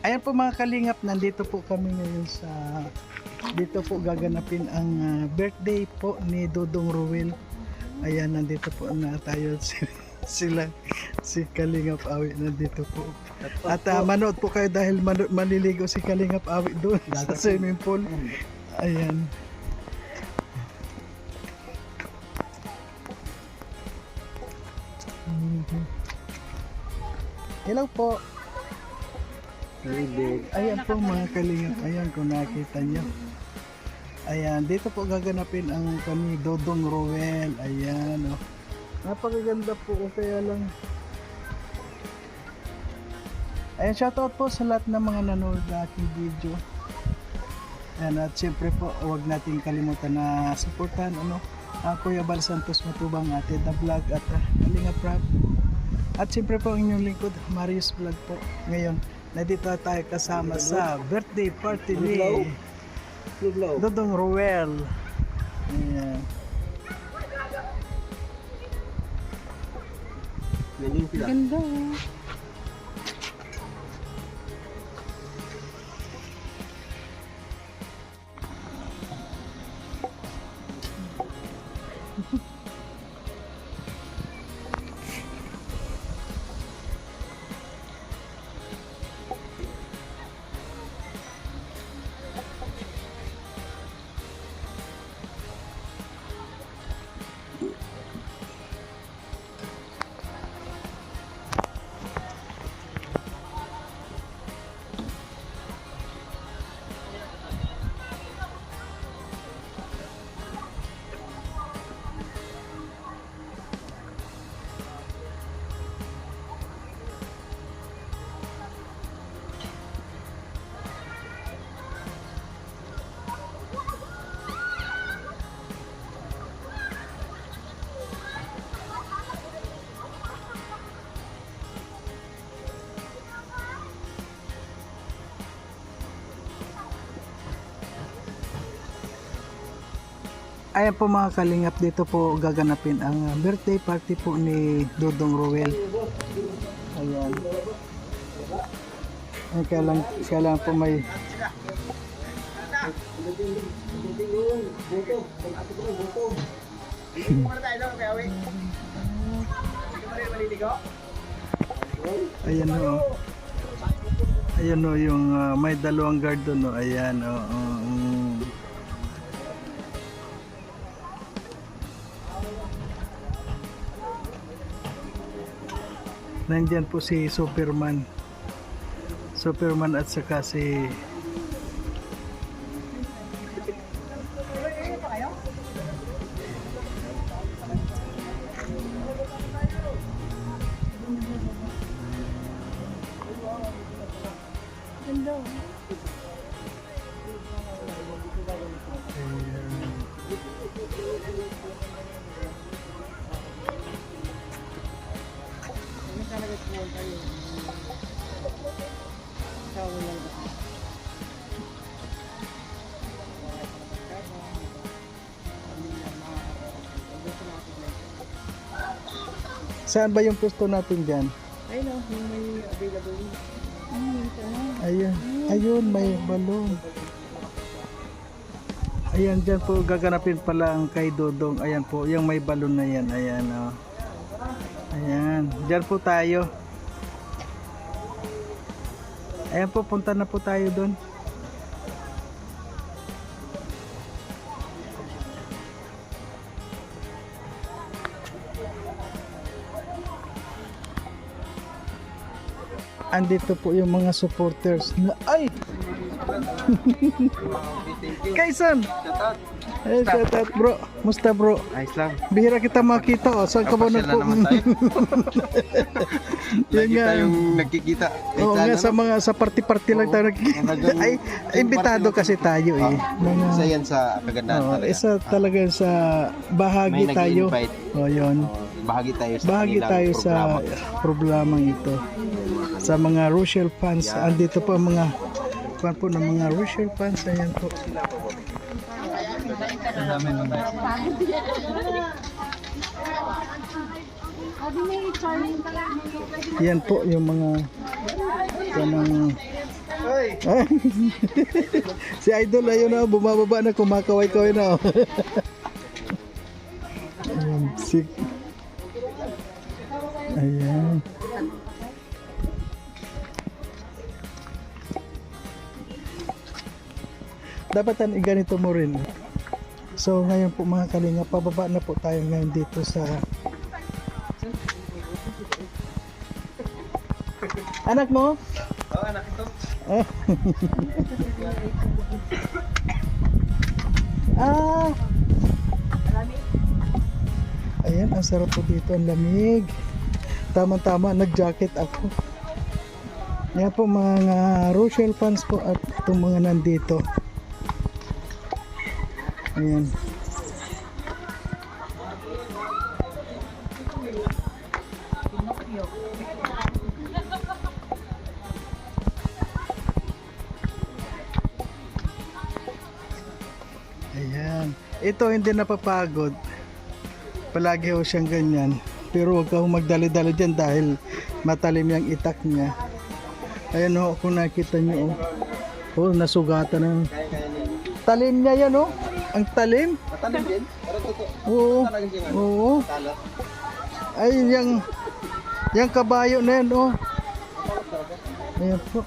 Ayan po mga kalingap, nandito po kami ngayon sa dito po gaganapin ang ah, birthday po ni Dodong Ruel. Ayan, nandito po na tayo si, sila si Kalingap Awi nandito po. At ah, manood po kayo dahil maliligo si Kalingap Awi doon sa swimming pool. Ayan. Mhm. Hello po. Ayan po mga kalingap. Ayan kung nakita nyo. Ayan, dito po gaganapin ang kami Dodong Roel. Ayan, oh. Napakaganda po, oh, kaya lang. Ayan, shoutout po sa lahat ng mga nanonood na aking video. Ayan, at siyempre po, huwag natin kalimutan na supportan, ano, uh, Kuya Bal Santos Matubang, Ate The Vlog, at uh, Kalinga Prab. At siyempre po ang inyong lingkod, Marius Vlog po. Ngayon, nandito tayo kasama sa birthday party ni Dodong Roel. Ayan. Ganda. Ayan po mga kalingap, dito po gaganapin ang uh, birthday party po ni Dodong Roel. Ayan. Ayan, kaya lang, kaya lang po may Ayan o. Ayan o yung uh, may dalawang guard doon o. Ayan o. mm. Nandyan po si Superman. Superman at saka si Saan ba yung pwesto natin dyan? Ayun o, yung may available. Ayun. Ayun, may balon. Ayan, dyan po gaganapin pala ang kay Dodong. Ayan po, yung may balon na yan. Ayan, oh. Ayan, dyan po tayo. Ayan po, punta na po tayo doon. Andito po yung mga supporters na ay Kaisan Eh, shout out bro. Musta bro? Ayos lang. Bihira kita makita oh. Saan ka ba lang tayo. Yun Lagi nga. tayong nagkikita. Oo nga sa no? mga sa party-party lang Oo. tayo. Talagang- Ay, imbitado party- kasi tayo eh. Ah, Mga, Isa yan sa kagandahan talaga. isa talaga sa bahagi tayo. Oh, yun. Bahagi tayo sa Bahagi tayo sa programang ito. Sa mga Rochelle fans, andito po ang mga kwan po ng mga Rochelle fans. Ayan po. Yan po yung mga Hoy! Ay, si Idol ayun na, bumababa na, kumakaway-kaway na. Oh. Ayan, si... Ayan. Dapat ang ganito mo rin. So ngayon po mga kalinga, pababa na po tayo ngayon dito sa Anak mo? Oh, anak ito. Ah. Ayan, ang sarap po dito, ang lamig. Tama-tama, nag-jacket ako. Yan po mga Rochelle fans po at itong mga nandito. Ayan. Ayan. Ito hindi napapagod. Palagi ho siyang ganyan. Pero huwag kang magdali-dali dyan dahil matalim yung itak niya. Ayan ho, kung nakita niyo. Oh, oh nasugatan niya. talim niya yan oh. Ang talim. Matalim din. Pero totoo. Oo. Oo. Ay, yung yung kabayo na yan oh. Ayan po.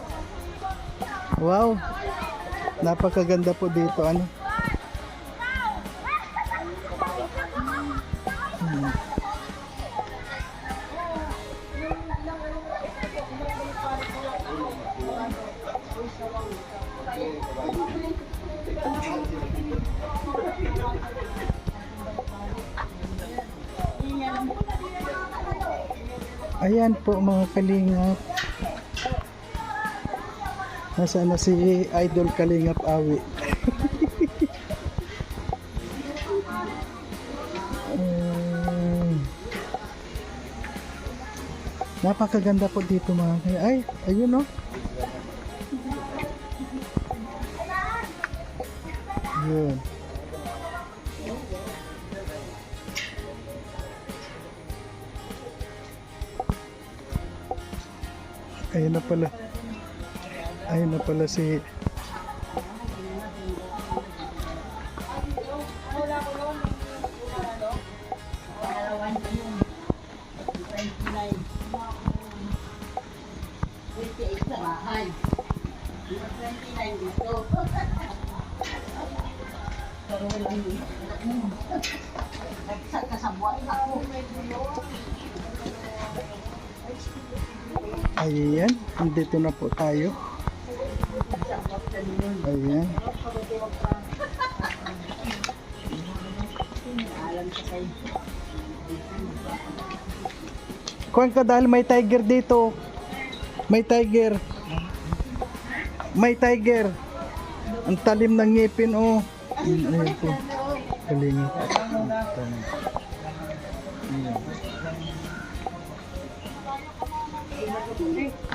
Wow. Napakaganda po dito ano. Ayan po mga kalingap. Nasaan na si Idol Kalingap Awi? Um, napakaganda po dito mga kalingap. Ay, ayun oh. Yun. Ayun na pala. Ayun na pala si dito na po tayo. Ayan. Kuhan ka dahil may tiger dito. May tiger. May tiger. Ang talim ng ngipin oh. Ayan po. Kalingi. Ayan.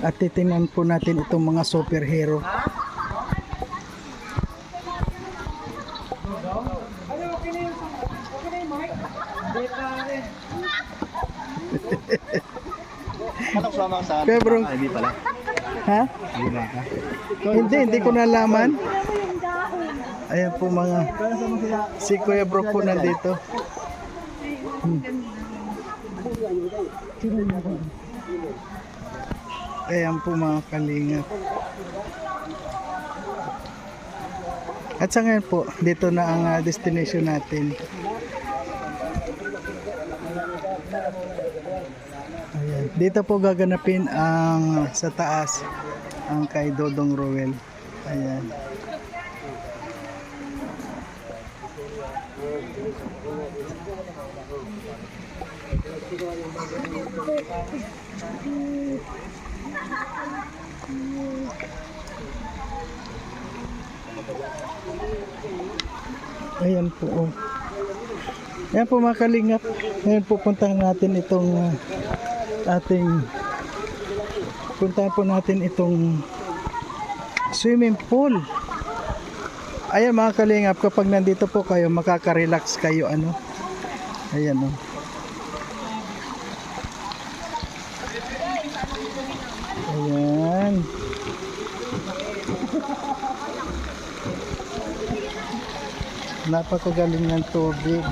At titingnan po natin itong mga superhero. Sa Kaya bro, Ah, Hindi pala. ha? Hindi, hindi ko nalaman. Ayan po mga si Kuya Bro po nandito. Hmm. Ayan po mga kalingap. At sa ngayon po, dito na ang ah, destination natin. Ayan. Dito po gaganapin ang sa taas ang kay Dodong Roel. Ayan. Ayan po. Oh. Ayan po mga kalingap. Ngayon pupuntahan natin itong ah, ating puntahan po natin itong swimming pool. Ayan mga kalingap, kapag nandito po kayo, makaka-relax kayo ano. Ayan o. Ayan. Napakagaling ng tubig.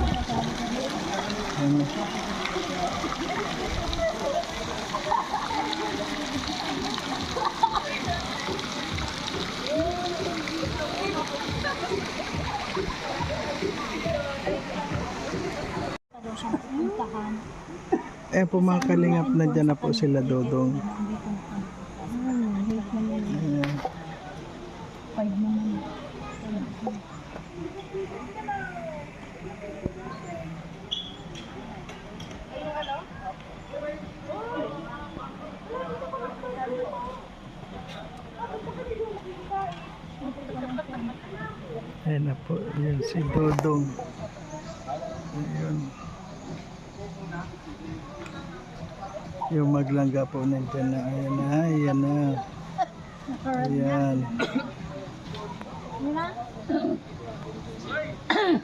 Ayan. Po mga kalingap, nandyan na po sila Dodong. Ayan. Ayan na po, yun si Dodong. Ayun. Yung maglangga po nandyan na. Ayan na, ayan na. Ayan.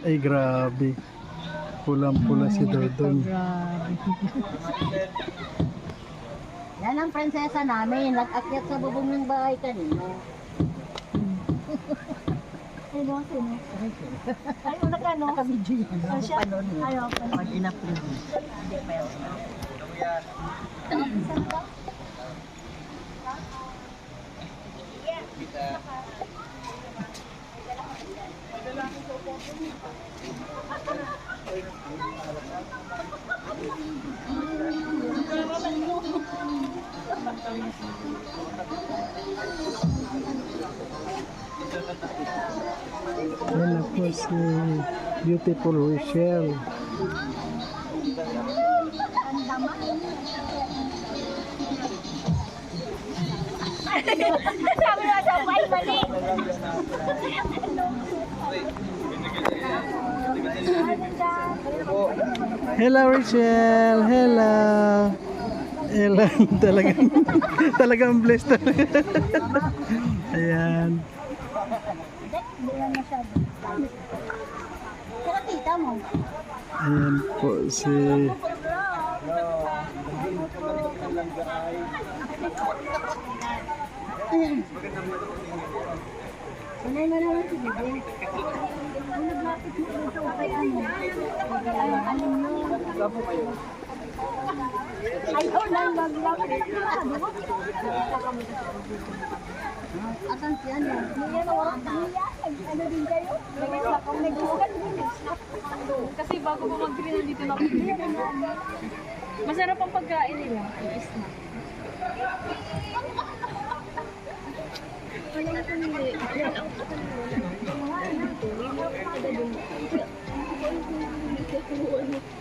Ay grabe. Pulang-pula si Dodong. Yan ang prinsesa namin. Nag-akyat sa bubong ng bahay kanina. Ay, no, sino? Ay, una ka, no? Naka-video yan. Ah, siya? Paano nun? Ay, okay. Pag ina-preview. Ayan na po si Beautiful Rochelle. Sabi na. Hello Rachel! Hello! Hello! talagang, talagang blessed talaga. Ayan. Yan masyado. Saka tita mo. Ayan po si... Sanay na naman si Bebe. Ang naglapit mo dito kay ano. Ay, ano nyo. Ayaw na naglapit mo. Asan si ano? Hindi yan wala. Ano din kayo? Din. Kasi bago po mag-green nandito na. Masarap ang pagkain nila. I-snack.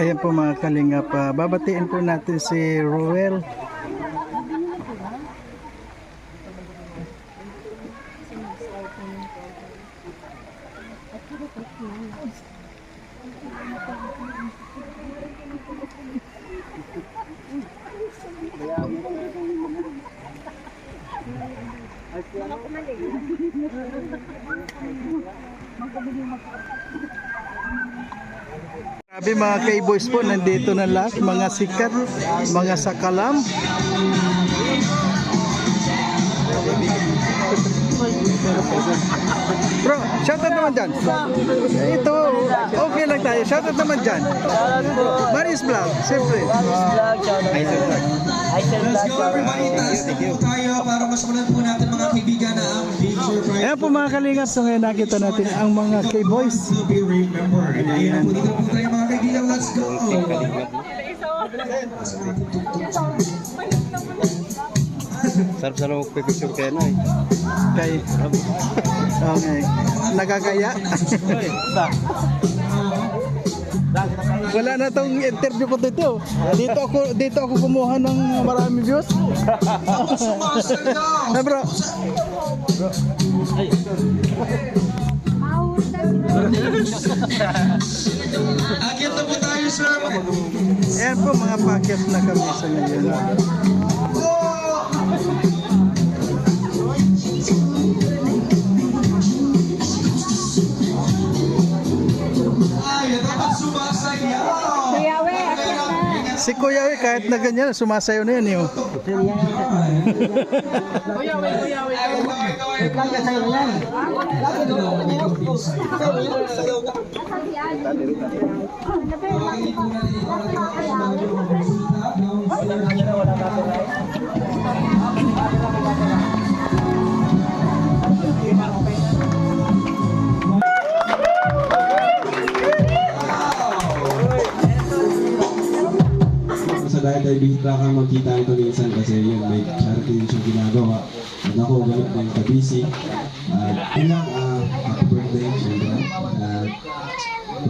ayan po mga kalingap. ah, babatiin po natin si Ruel. Mga k-boys po, nandito na lahat, mga sikat, mga sakalam. Bro, shoutout naman dyan. Ito, okay lang tayo. Shoutout naman dyan. Maris Vlog, siyempre. Let's go everybody, taas na po tayo para masukulan po natin mga kaibigan na ang picture prize Ayan po mga kalingap, so ngayon nakita natin ang mga k-boys. Ayan po dito po tayo mga let's go! Sarap sa lang magpipicture kayo na eh. Kay Okay. Nagagaya. Wala na tong interview ko dito. Dito ako dito ako kumuha ng maraming views. Sumasayaw! Eh bro, Akyat na po tayo, sir. Ayan po mga packet na kami sa ngayon. Si Kuya Uy, kahit na ganyan, sumasayaw na yan eh. oh. Kuya, wait, kuya, wait. Sa dahil ay bihira ka magkita ito minsan kasi yun may charity din siyang ginagawa. At ako ganit din ka busy at yun lang ah, happy birthday syempre. At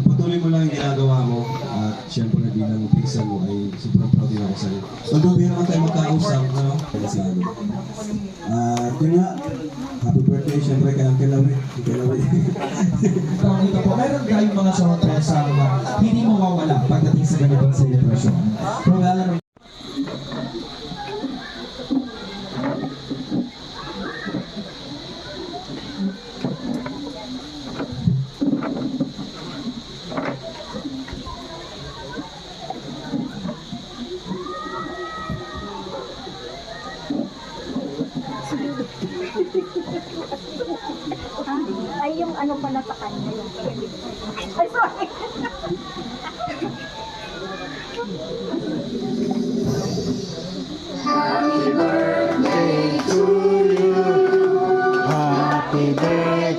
patuloy mo lang yung ginagawa mo. At syempre bilang pinsan mo ay sobrang proud din ako sa iyo although di naman tayo magkausap ano? Kasi at yun nga syempre kay Uncle Lawi Uncle Lawi Dito po, meron tayong mga sorpresa na hindi mawawala pagdating sa ganitong celebration. Pero lalo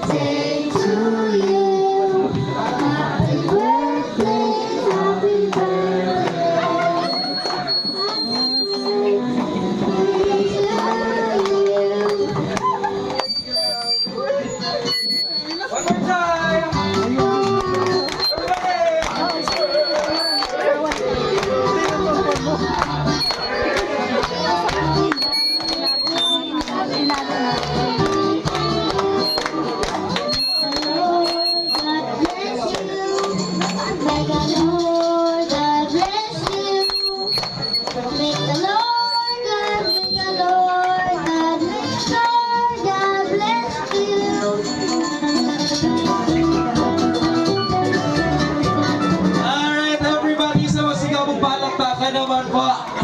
birthday. May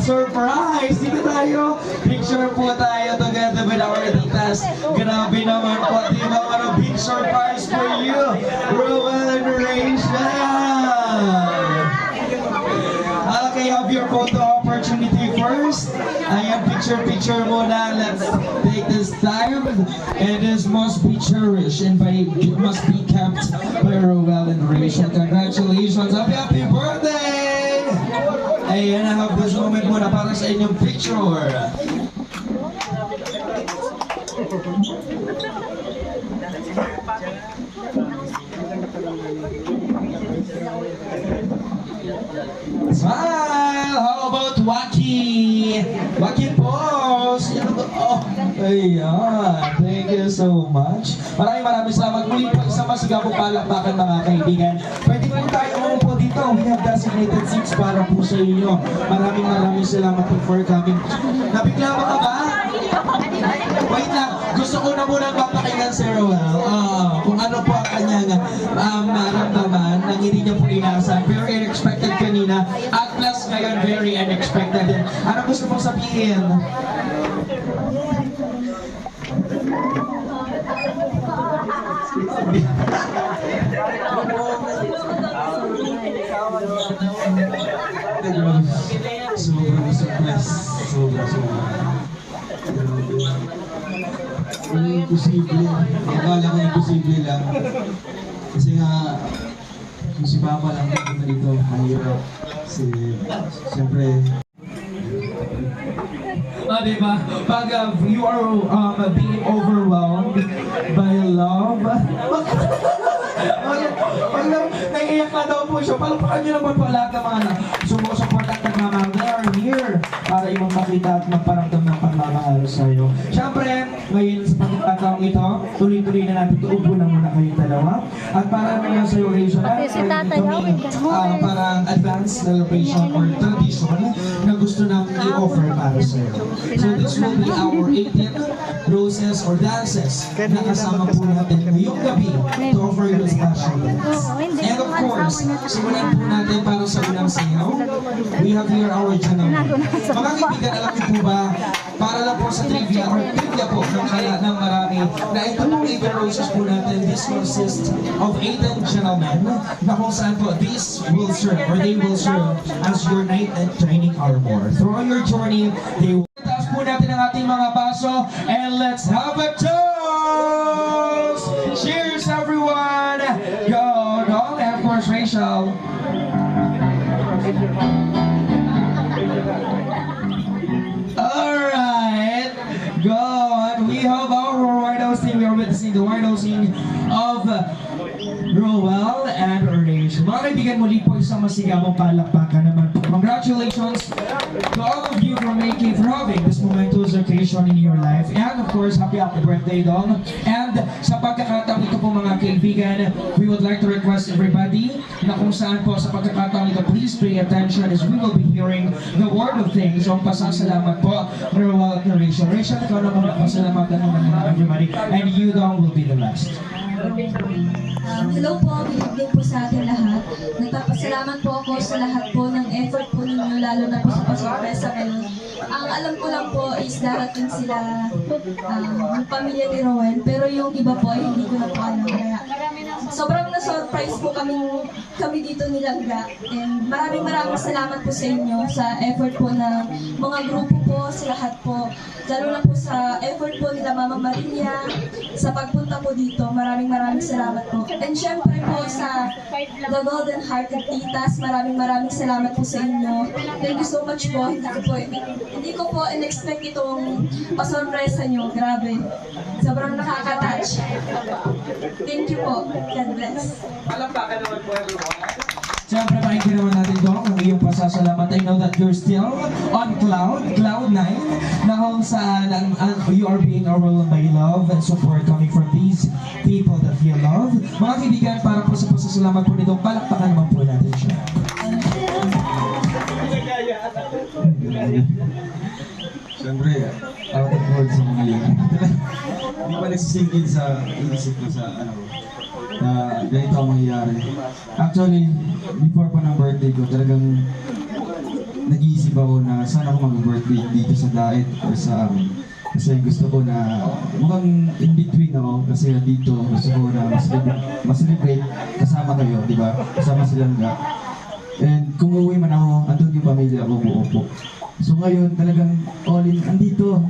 Surprise! Dito tayo. Picture po tayo together with our titas. Grabe naman po. Di ba ano, big surprise for you. Ruel and Rachel. Okay, have your photo opportunity first. Ayan, picture-picture muna. Let's take this time. And this must be cherished and by it must be kept by Roel and Rachel. Congratulations! Happy, happy birthday! Ayan, have this moment muna para sa inyong picture. Smile! How about Waki? Waki ba? Oh, ayan. Thank you so much. Maraming maraming salamat. Muli po isang masigabong palakpakan mga kaibigan. Pwede have designated seats para po sa inyo. Maraming maraming salamat po for coming. Nabigla ba ka ba? Wait lang. Gusto ko na muna papakinggan si Roel. Ah, kung ano po ang kanyang um, naramdaman nang hindi niya po inaasahan. Very unexpected kanina. At plus ngayon, very unexpected. Ano gusto mong sabihin? Imposible? Akala ko imposible lang. Kasi nga, si Papa lang dito dito, mahirap. Si, siyempre, Ah, di ba? Pag uh, you are um, being overwhelmed by love, wag lang, naiiyak na daw po siya. Palpakan niyo naman po lahat ng mga na sumusupport at nagmamahal. They are here para iyong makita at magparamdam ng pagmamahal sa iyo. Sa pagkakataong ito, tuloy-tuloy na natin tuupo na muna kayong dalawa. At para naman sa iyo, Rachel, Pati si ah, parang advanced celebration or tradition na gusto nang i-offer para sa iyo. So this will be our 18th roses or dances na kasama po natin ngayong gabi to offer you special dance. And of course, simulan po natin para sa unang sayaw. We have here our gentleman. Mga kaibigan, alam niyo po ba, lang po sa trivia or trivia po ng kaya ng marami, na ito pong 18 roses po natin, this consists of 18 gentlemen na kung saan po this will serve or they will serve as your knight and training armor. Throughout your journey, they will Taas po natin ang ating mga baso and let's have a toast! Cheers everyone! Go, Dong, and of course Rachel. Alright, the Wardo scene of Roel and Rage. Mga kaibigan, muli po isang masigabong palakpakan naman. Congratulations to all for making, for having this momentous occasion in your life. And of course, happy happy birthday, Dong. And sa pagkakataon ito po mga kaibigan, we would like to request everybody na kung saan po sa pagkakataon ito, please pay attention as we will be hearing the word of things. So, pasasalamat po, Roel at Rachel. Rachel, ikaw na muna pasalamatan mo na everybody. And you, Dong, will be the last. Um, hello po, good po sa ating lahat. Nagpapasalamat po ako sa lahat po ng effort po ninyo, lalo na po sa pasurpresa ngayon. Ang alam ko lang po is darating sila yung pamilya ni Rowan, pero yung iba po ay hindi ko na po alam. Kaya sobrang na-surprise po kami, kami dito ni Langga. And maraming maraming salamat po sa inyo sa effort po ng mga grupo po, sa lahat po. Lalo na po sa effort po nila Mama Maria, sa pagpunta po dito. Maraming maraming salamat po. And syempre po sa The Golden Hearted Titas, maraming maraming salamat po sa inyo. Thank you so much po. Hindi ko po, hindi ko po in-expect itong pasorpresa nyo. Grabe. Sobrang nakaka-touch. Thank you po. God bless. Siyempre, pakinggan naman natin doon ang iyong pasasalamat. I know that you're still on cloud, cloud nine, na kung saan ang, ang, you are being overwhelmed by love and support coming from these people that you love. Mga kaibigan, para po sa pasasalamat po nito, palakpakan naman po natin siya. siyempre, out of words ako ngayon. Hindi pa nagsisingin sa inisip ko sa ano na ganito ang mangyayari. Actually, before pa ng birthday ko, talagang nag-iisip ako na sana ako mag-birthday dito sa diet or sa amin. Kasi gusto ko na mukhang in between ako kasi dito gusto ko na mas, mas celebrate kasama kayo, di ba? Kasama silang ga. And kung uuwi man ako, andun yung pamilya ko buo po. So ngayon talagang all in, andito.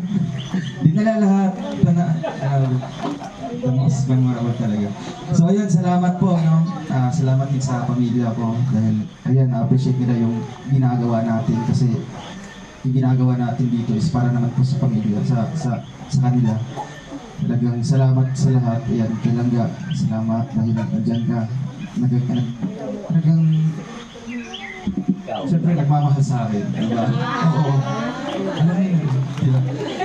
Dinala lahat. Tana, uh, tamis memorable talaga. So ayun, salamat po. No? Ah, salamat din sa pamilya ko dahil ayan, na-appreciate nila yung ginagawa natin kasi yung ginagawa natin dito is para naman po sa pamilya, sa, sa, sa kanila. Talagang salamat sa lahat. Ayan, kay Langga, salamat dahil nandiyan ka. Nag, nag, talagang Siyempre, nagmamahal sa akin. Diba? Oo. Alam mo yun, diba?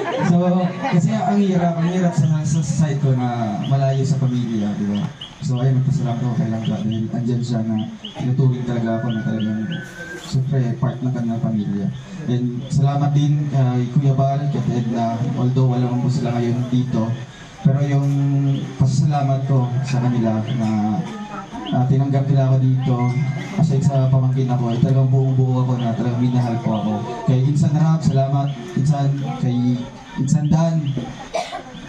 So, kasi ang hirap, ang hirap sa, sa side ko na malayo sa pamilya, di ba? So, ayun, magpasalamat ako kay Langga dahil andyan siya na tinuturing talaga ako na talagang siyempre, part ng kanilang pamilya. And salamat din kay Kuya Bal, kay Edna, although wala po sila ngayon dito, pero yung pasasalamat ko sa kanila na Ah, tinanggap nila ako dito kasi sa pamangkin ako ay talagang buong buo ako na talagang minahal ko ako. Kay Insan Rap, salamat. Insan, kay Insan Dan,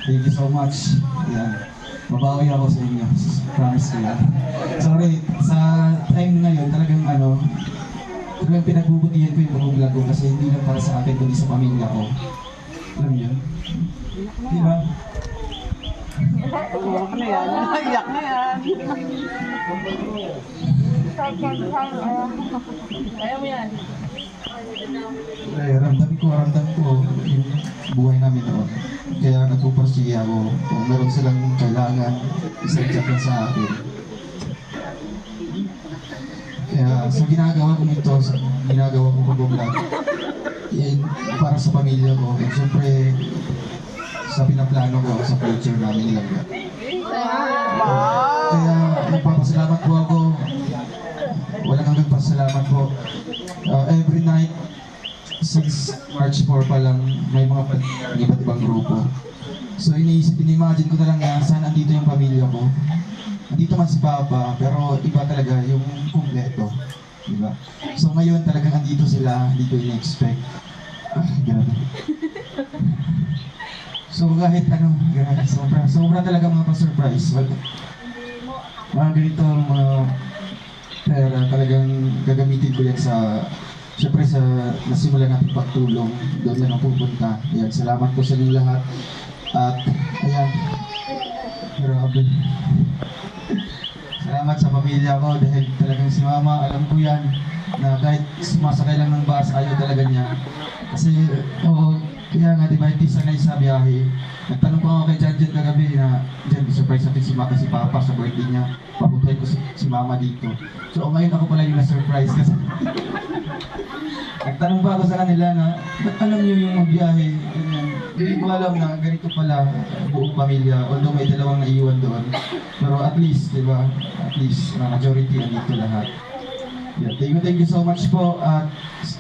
thank you so much. Yan. Mabawi ako sa inyo. Promise ko. Sorry, sa time ngayon talagang ano, talagang pinagbubutihan ko yung buong vlog ko kasi hindi lang para sa akin kundi sa pamilya ko. Alam yun? Di ba? Iyak na yan. Iyak na yan. Kaya mo yan. Ay, ramdam ko, ramdam ko yung buhay namin noon. Kaya nagpuporsiya ako kung meron silang kailangan, lang sa akin. Kaya sa ginagawa ko nito, sa ginagawa ko pag-vlog, eh, para sa pamilya ko, at syempre sa pinaplano ko sa future namin nilaga. Kaya nagpapasalamat po ako. Walang hanggang pasalamat po. Uh, every night, since March 4 pa lang, may mga pa- iba't ibang grupo. So iniisip, inimagine ko na lang na saan andito yung pamilya ko. Andito man si Papa, pero iba talaga yung kumpleto. Diba? So ngayon talagang andito sila, hindi ko in-expect. So kahit ano, grabe, sobra, sobra talaga mga pa-surprise. Wag- Mga ganito mga pera talagang gagamitin ko yan sa Siyempre sa nasimulan natin pagtulong, doon na pupunta. Ayan, salamat po sa inyong lahat. At ayan, grabe. Salamat sa pamilya ko dahil talagang si mama, alam ko yan, na kahit sumasakay lang ng bus, ayaw talaga niya. Kasi, oo, kaya nga, di ba, hindi sanay sa biyahe. Nagtanong pa ako kay Jan Jan kagabi na, Jan, surprise natin si Maka si Papa sa birthday niya. Papuntahin ko si, si Mama dito. So, ngayon ako pala yung na-surprise kasi Nagtanong pa ako sa kanila na, ba't alam niyo yung magbiyahe? Hindi ko alam na ganito pala buong pamilya. Although may dalawang naiwan doon. Pero at least, di ba? At least, uh, majority nandito lahat. Yeah, thank you, thank you so much po. At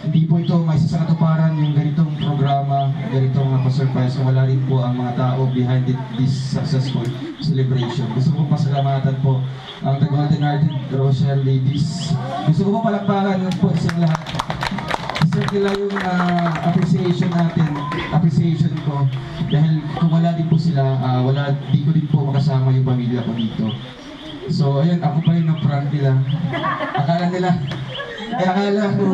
hindi po ito may isa sa katuparan yung ganitong programa, ganitong mga surprise kung wala rin po ang mga tao behind it, this successful celebration. Gusto ko pasalamatan po ang Golden Hearted Rochelle Ladies. Gusto ko po palakpakan po sa lahat. Deserve nila yung ah, appreciation natin, appreciation ko. Dahil kung wala din po sila, ah, wala, di ko din po makasama yung pamilya ko dito. So, ayun, ako pa yung na-prank nila. Akala nila, eh, akala ko,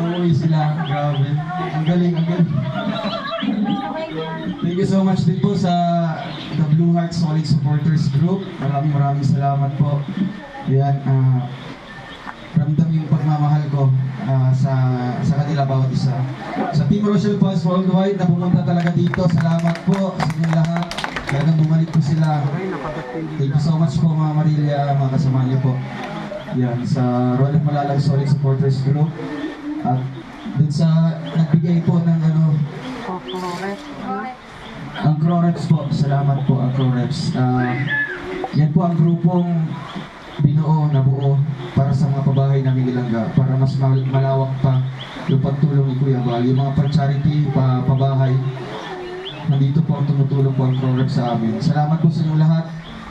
uuwi sila. Grabe. Ang galing, ang galing. Thank you so much din po sa The Blue Heart Solid Supporters Group. Maraming maraming salamat po. Yan, ah, ramdam yung pagmamahal ko ah, sa sa kanila bawat isa. Sa Team Rochelle Pulse Worldwide na pumunta talaga dito, salamat po sa inyong lahat. Talagang bumalik po sila. Thank you so much po mga Marilia, mga kasama niyo po. Yan, sa Royal Malalag Solid Supporters Group. At dun sa nagbigay po ng ano, ang Croreps po, salamat po ang Croreps. Ah, yan po ang grupong binuo, nabuo para sa mga pabahay namin ilangga para mas mal- malawak pa yung pagtulong ni Kuya Val. Yung mga pa-charity, pa pabahay, nandito po ang tumutulong po ang Croreps sa amin. Salamat po sa inyo lahat.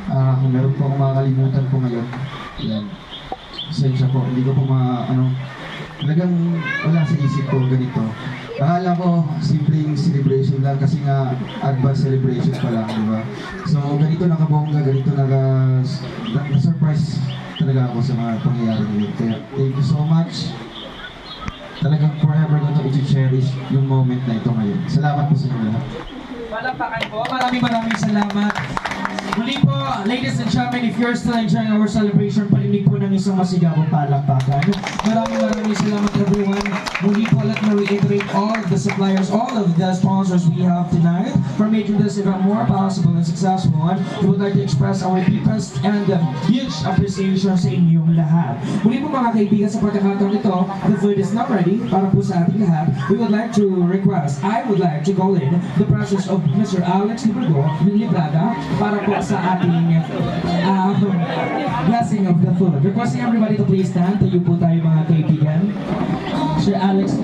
Ah, kung meron po akong makakalimutan po ngayon. Yan. Pasensya po, hindi ko po ma, ano, talagang wala sa isip ko ganito. Akala ko simpleng celebration lang kasi nga advance celebration pa lang, di ba? So ganito nakabongga, ganito naka, na- na-surprise talaga ako sa mga pangyayari ngayon. Kaya thank you so much. Talagang forever ko to i-cherish yung moment na ito ngayon. Salamat po sa inyo lahat. Palakpakan po. Maraming maraming salamat. Muli po, ladies and gentlemen, if you're still enjoying our celebration, palinig po ng isang masigabong palakpakan. Maraming maraming salamat everyone. Muli po, let me reiterate all of the suppliers, all of the sponsors we have tonight for making this event more possible and successful. We would like to express our deepest and huge appreciation sa inyong lahat. Muli po mga kaibigan sa pagkakataon ito, the food is not ready para po sa ating lahat. We would like to request, I would like to call in the presence of Mr. Alex Librego, Librada, para po sa ating uh, blessing of the food. Requesting everybody to please stand. Tayo po tayo mga kaibigan. Sir Alex